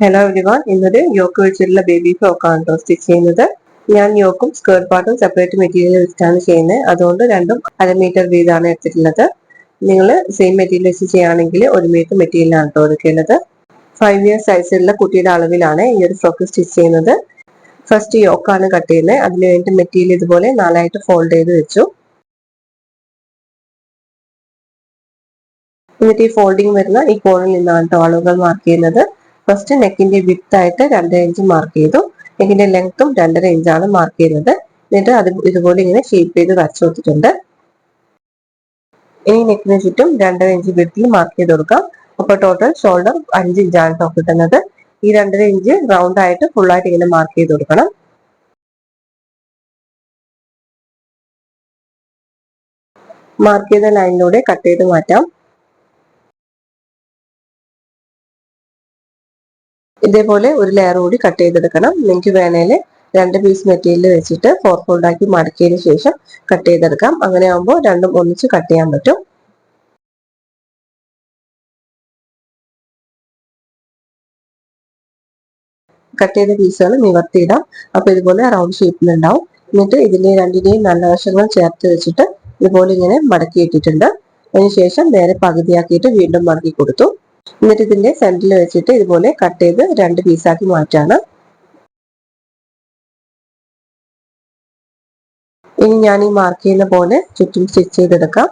Hello everyone ഇന്നൊരു yoke വെച്ചിട്ടുള്ള baby ഫ്രോക്കാണ് കേട്ടോ സ്റ്റിച്ച് ചെയ്യുന്നത്. ഞാൻ യോക്കും സ്കേർട്ട് പാർട്ടും സെപ്പറേറ്റ് മെറ്റീരിയൽ വെച്ചിട്ടാണ് ചെയ്യുന്നത്. അതുകൊണ്ട് രണ്ടും അര മീറ്റർ വീതമാണ് എടുത്തിട്ടുള്ളത്. നിങ്ങൾ സെയിം മെറ്റീരിയൽ വെച്ച് ചെയ്യുകയാണെങ്കിൽ ഒരു മീറ്റർ മെറ്റീരിയലാണ് കേട്ടോ എടുക്കേണ്ടത്. ഫൈവ് ഇയർ സൈസിലുള്ള കുട്ടിയുടെ അളവിലാണ് ഈ ഒരു ഫ്രോക്ക് സ്റ്റിച്ച് ചെയ്യുന്നത്. ഫസ്റ്റ് യോക്കാണ് കട്ട് ചെയ്യുന്നത്. അതിന് വേണ്ടി മെറ്റീരിയൽ ഇതുപോലെ നാലായിട്ട് ഫോൾഡ് ചെയ്ത് വെച്ചു. എന്നിട്ട് ഈ ഫോൾഡിങ് വരുന്ന ഈ കോണിൽ നിന്നാണ് കേട്ടോ അളവുകൾ മാർക്ക് ചെയ്യുന്നത്. ഫസ്റ്റ് നെക്കിന്റെ വിത്ത് ആയിട്ട് രണ്ടര ഇഞ്ച് മാർക്ക് ചെയ്തു. നെക്കിന്റെ ലെങ്ത്തും രണ്ടര ഇഞ്ചാണ് മാർക്ക് ചെയ്യുന്നത്. എന്നിട്ട് അത് ഇതുപോലെ ഇങ്ങനെ ഷേപ്പ് ചെയ്ത് വരച്ചു കൊടുത്തിട്ടുണ്ട്. ഇനി നെക്കിന് ചുറ്റും രണ്ടര ഇഞ്ച് വിത്തിൽ മാർക്ക് ചെയ്ത് കൊടുക്കാം. അപ്പൊ ടോട്ടൽ ഷോൾഡർ അഞ്ച് ഇഞ്ചാണ് കേട്ടോ കിട്ടുന്നത്. ഈ രണ്ടര ഇഞ്ച് റൗണ്ട് ആയിട്ട് ഫുൾ ആയിട്ട് ഇങ്ങനെ മാർക്ക് ചെയ്ത് കൊടുക്കണം. മാർക്ക് ചെയ്ത ലൈനിലൂടെ കട്ട് ചെയ്ത് മാറ്റാം. ഇതേപോലെ ഒരു ലെയർ കൂടി കട്ട് ചെയ്തെടുക്കണം. നിങ്ങൾക്ക് വേണേൽ രണ്ട് പീസ് മെറ്റീരിയൽ വെച്ചിട്ട് ഫോർ ഫോൾഡ് ആക്കി മടക്കിയതിന് ശേഷം കട്ട് ചെയ്തെടുക്കാം. അങ്ങനെ ആകുമ്പോൾ രണ്ടും ഒന്നിച്ച് കട്ട് ചെയ്യാൻ പറ്റും. കട്ട് ചെയ്ത പീസുകൾ നിവർത്തിയിടാം. അപ്പൊ ഇതുപോലെ റൗണ്ട് ഷേപ്പിലുണ്ടാവും എന്നിട്ട് ഇതിന്റെ രണ്ടിന്റെയും നല്ല വശങ്ങൾ ചേർത്ത് വെച്ചിട്ട് ഇതുപോലെ ഇങ്ങനെ മടക്കി ഇട്ടിട്ടുണ്ട് അതിനുശേഷം നേരെ പകുതിയാക്കിയിട്ട് വീണ്ടും മടക്കി കൊടുത്തു. എന്നിട്ട് ഇതിന്റെ സെന്ററിൽ വെച്ചിട്ട് ഇതുപോലെ കട്ട് ചെയ്ത് രണ്ട് പീസാക്കി മാറ്റാണ്. ഇനി ഞാൻ ഈ മാർക്ക് ചെയ്യുന്ന പോലെ ചുറ്റും സ്റ്റിച്ച് ചെയ്തെടുക്കാം.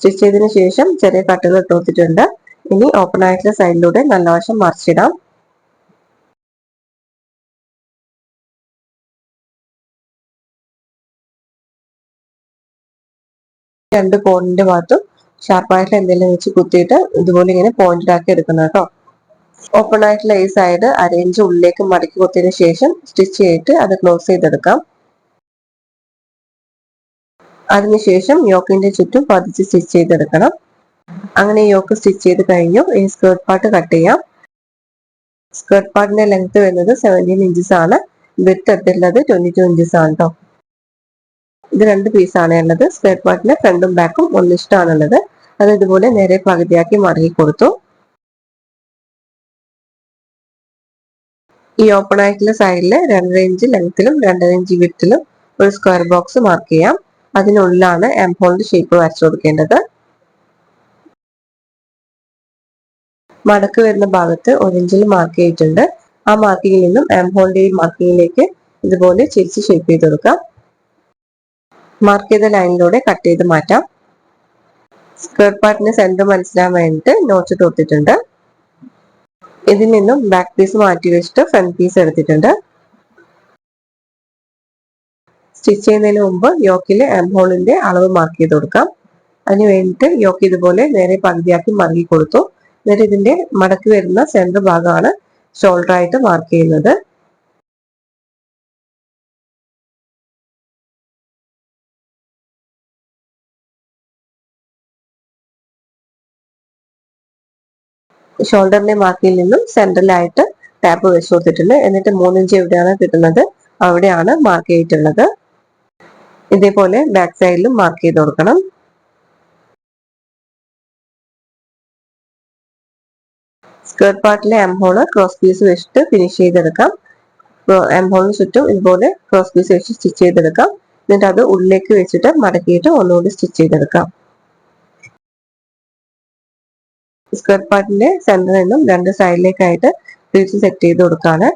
സ്റ്റിച്ച് ചെയ്തതിന് ശേഷം ചെറിയ കട്ടുകൾ ഇട്ട് കൊടുത്തിട്ടുണ്ട്. ഇനി ഓപ്പൺ ആയിട്ടുള്ള സൈഡിലൂടെ നല്ല വശം മറിച്ചിടാം. രണ്ട് കോണിന്റെ ഭാഗത്തും ഷാർപ്പായിട്ടുള്ള എന്തെങ്കിലും വെച്ച് കുത്തിയിട്ട് ഇതുപോലെ ഇങ്ങനെ പോയിന്റഡ് ആക്കി എടുക്കണം കേട്ടോ. ഓപ്പൺ ആയിട്ടുള്ള ഈ ആയത് അരയിഞ്ച് ഉള്ളിലേക്ക് മടക്കി കുത്തിയതിനു ശേഷം സ്റ്റിച്ച് ചെയ്തിട്ട് അത് ക്ലോസ് ചെയ്തെടുക്കാം. അതിനുശേഷം യോക്കിന്റെ ചുറ്റും പതിച്ച് സ്റ്റിച്ച് ചെയ്തെടുക്കണം. അങ്ങനെ യോക്ക് സ്റ്റിച്ച് ചെയ്ത് കഴിഞ്ഞു. ഈ സ്കേർട്ട് പാർട്ട് കട്ട് ചെയ്യാം. സ്കേർട്ട് പാർട്ടിന്റെ ലെങ്ത് വരുന്നത് സെവന്റീൻ ഇഞ്ചസ് ആണ്. വിത്ത് എടുത്തിട്ടുള്ളത് ട്വന്റി ടു ഇഞ്ചസ് ആണ് കേട്ടോ ഇത് രണ്ട് പീസാണ് ഉള്ളത് സ്ക്വയർ പാർട്ടിന് ഫ്രണ്ടും ബാക്കും ഒന്നിഷ്ടമാണുള്ളത് അത് ഇതുപോലെ നേരെ പകുതിയാക്കി മടക്കി കൊടുത്തു. ഈ ഓപ്പൺ ആയിട്ടുള്ള സൈഡിൽ രണ്ടര ഇഞ്ച് ലെങ്ത്തിലും രണ്ടര ഇഞ്ച് വിത്തിലും ഒരു സ്ക്വയർ ബോക്സ് മാർക്ക് ചെയ്യാം. അതിനുള്ളിലാണ് എംഹോളിന്റെ ഷേപ്പ് വരച്ചു കൊടുക്കേണ്ടത്. മടക്ക് വരുന്ന ഭാഗത്ത് ഒരു ഇഞ്ചിൽ മാർക്ക് ചെയ്തിട്ടുണ്ട്. ആ മാർക്കിങ്ങിൽ നിന്നും എംഹോളിന്റെ ഈ മാർക്കിങ്ങിലേക്ക് ഇതുപോലെ ചിരിച്ച് ഷേപ്പ് ചെയ്ത് കൊടുക്കാം. മാർക്ക് ചെയ്ത ലൈനിലൂടെ കട്ട് ചെയ്ത് മാറ്റാം. സ്ക്വയർ പാർട്ടിന് സെന്റർ മനസ്സിലാൻ വേണ്ടിയിട്ട് നോച്ച് തൊട്ടിട്ടുണ്ട് ഇതിൽ നിന്നും ബാക്ക് പീസ് മാറ്റി വെച്ചിട്ട് ഫ്രണ്ട് പീസ് എടുത്തിട്ടുണ്ട്. സ്റ്റിച്ച് ചെയ്യുന്നതിന് മുമ്പ് യോക്കിലെ എംഹോളിന്റെ അളവ് മാർക്ക് ചെയ്ത് കൊടുക്കാം. അതിന് വേണ്ടിയിട്ട് യോക്ക് ഇതുപോലെ നേരെ പകുതിയാക്കി മടക്കി കൊടുത്തു. എന്നിട്ട് ഇതിന്റെ മടക്കി വരുന്ന സെന്റർ ഭാഗമാണ് ഷോൾഡർ ആയിട്ട് മാർക്ക് ചെയ്യുന്നത്. ഷോൾഡറിന്റെ മാർക്കിൽ നിന്നും സെൻട്രലായിട്ട് ടാപ്പ് വെച്ച് കൊടുത്തിട്ടുണ്ട്. എന്നിട്ട് മൂന്നിഞ്ച് എവിടെയാണ് കിട്ടുന്നത് അവിടെയാണ് മാർക്ക് ചെയ്തിട്ടുള്ളത്. ഇതേപോലെ ബാക്ക് സൈഡിലും മാർക്ക് ചെയ്ത് കൊടുക്കണം. സ്കേർട്ട് പാർട്ടിലെ എം ഹോൾ ക്രോസ് പീസ് വെച്ചിട്ട് ഫിനിഷ് ചെയ്തെടുക്കാം. എംഹോളിന് ചുറ്റും ഇതുപോലെ ക്രോസ് പീസ് വെച്ച് സ്റ്റിച്ച് ചെയ്തെടുക്കാം. എന്നിട്ട് അത് ഉള്ളിലേക്ക് വെച്ചിട്ട് മടക്കിയിട്ട് ഒന്നുകൂടി സ്റ്റിച്ച് ചെയ്തെടുക്കാം. സ്ക്വയർ പാർട്ടിന്റെ സെന്ററിൽ നിന്നും രണ്ട് സൈഡിലേക്കായിട്ട് തിരിച്ച് സെറ്റ് ചെയ്ത് കൊടുക്കാണ്.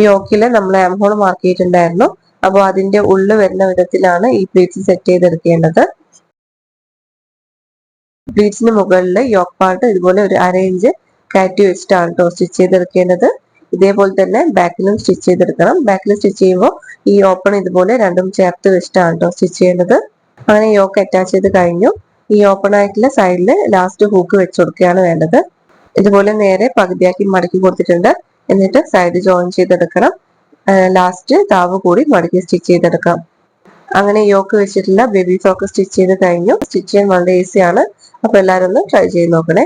ഈ ഓക്കിൽ നമ്മൾ ആം ഹോൾ മാർക്ക് ചെയ്തിട്ടുണ്ടായിരുന്നു. അപ്പോൾ അതിന്റെ ഉള്ളിൽ വരുന്ന വിധത്തിലാണ് ഈ പ്ലീറ്റ്സ് സെറ്റ് ചെയ്തെടുക്കേണ്ടത്. പ്ലീറ്റ്സിന് മുകളിൽ യോക്ക് പാർട്ട് ഇതുപോലെ ഒരു അര ഇഞ്ച് കയറ്റി വെച്ചിട്ടാണ് സ്റ്റിച്ച് ചെയ്തെടുക്കേണ്ടത്. ഇതേപോലെ തന്നെ ബാക്കിലും സ്റ്റിച്ച് ചെയ്തെടുക്കണം. ബാക്കിൽ സ്റ്റിച്ച് ചെയ്യുമ്പോൾ ഈ ഓപ്പൺ ഇതുപോലെ രണ്ടും ചേർത്ത് വെച്ചിട്ടാണ് കേട്ടോ സ്റ്റിച്ച് ചെയ്യേണ്ടത്. അങ്ങനെ യോക്ക് അറ്റാച്ച് ചെയ്ത് കഴിഞ്ഞു. ഈ ഓപ്പൺ ആയിട്ടുള്ള സൈഡിൽ ലാസ്റ്റ് ഹൂക്ക് വെച്ച് കൊടുക്കുകയാണ് വേണ്ടത്. ഇതുപോലെ നേരെ പകുതിയാക്കി മടക്കി കൊടുത്തിട്ടുണ്ട്. എന്നിട്ട് സൈഡ് ജോയിൻ ചെയ്തെടുക്കണം. ലാസ്റ്റ് താവ് കൂടി മടക്കി സ്റ്റിച്ച് ചെയ്തെടുക്കാം. അങ്ങനെ യോക്ക് വെച്ചിട്ടുള്ള ബേബി ഫ്രോക്ക് സ്റ്റിച്ച് ചെയ്ത് കഴിഞ്ഞു. സ്റ്റിച്ച് ചെയ്യാൻ വളരെ ഈസിയാണ് അപ്പൊ എല്ലാവരും ഒന്ന് ട്രൈ ചെയ്ത് നോക്കണേ.